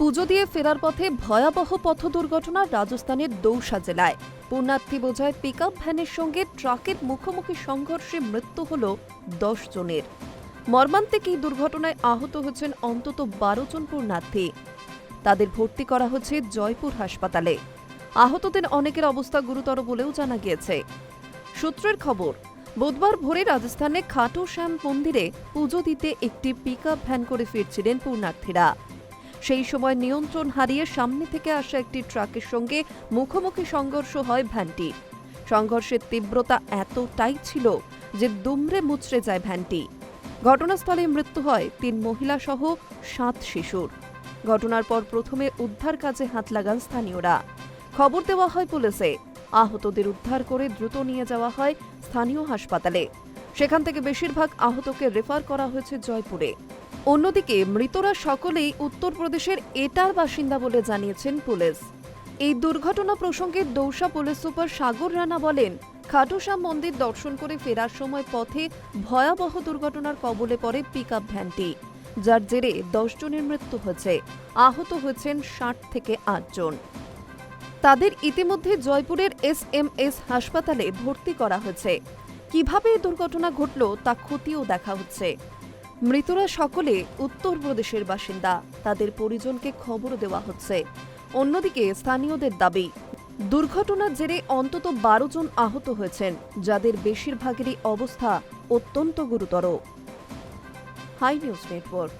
পুজো দিয়ে ফেরার পথে ভয়াবহ পথ দুর্ঘটনা রাজস্থানের দৌসা জেলায়। পুণ্যার্থী বোঝায় পিকআপ ভ্যানের সঙ্গে ট্রাকের মুখোমুখি সংঘর্ষে মৃত্যু হল দশ জনের। মর্মান্তিক এই দুর্ঘটনায় আহত হয়েছেন অন্তত বারো জন পূর্ণার্থী তাদের ভর্তি করা হচ্ছে জয়পুর হাসপাতালে। আহতদের অনেকের অবস্থা গুরুতর বলেও জানা গিয়েছে। সূত্রের খবর, বুধবার ভোরে রাজস্থানে খাটো শ্যাম মন্দিরে পুজো দিতে একটি পিকআপ ভ্যান করে ফিরছিলেন পুণ্যার্থীরা। সেই সময় নিয়ন্ত্রণ হারিয়ে সামনে থেকে আসা একটি ট্রাকের সঙ্গে মুখোমুখি সংঘর্ষ হয় ভ্যানটি। সংঘর্ষের তীব্রতা এতটাই ছিল যে দুমড়ে মুচড়ে যায় ভ্যানটি। ঘটনাস্থলে মৃত্যু হয় তিন মহিলা সহ সাত শিশুর। ঘটনার পর প্রথমে উদ্ধার কাজে হাত লাগান স্থানীয়রা। খবর দেওয়া হয় পুলিশে। আহতদের উদ্ধার করে দ্রুত নিয়ে যাওয়া হয় স্থানীয় হাসপাতালে। সেখান থেকে বেশিরভাগ আহতকে রেফার করা হয়েছে জয়পুরে। অন্যদিকে মৃতরা সকলেই উত্তরপ্রদেশের এটার বাসিন্দা বলে জানিয়েছেন পুলিশ। এই দুর্ঘটনা প্রসঙ্গে দৌসা পুলিশ সুপার সাগর রানা বলেন, খাটুশ্যাম মন্দির দর্শন করে ফেরার সময় পথে ভয়াবহ দুর্ঘটনার কবলে পড়ে পিকআপ ভ্যানটি, যার জেরে দশ জনের মৃত্যু হয়েছে। আহত হয়েছেন ষাট থেকে আট জন। তাদের ইতিমধ্যে জয়পুরের এস এম এস হাসপাতালে ভর্তি করা হয়েছে। কীভাবে এই দুর্ঘটনা ঘটল তা খতিয়েও দেখা হচ্ছে। মৃতরা সকলে উত্তরপ্রদেশের বাসিন্দা। তাদের পরিজনকে খবর দেওয়া হচ্ছে। অন্যদিকে স্থানীয়দের দাবি, দুর্ঘটনার জেরে অন্তত বারো জন আহত হয়েছেন, যাদের বেশিরভাগেরই অবস্থা অত্যন্ত গুরুতর। Hi News Network.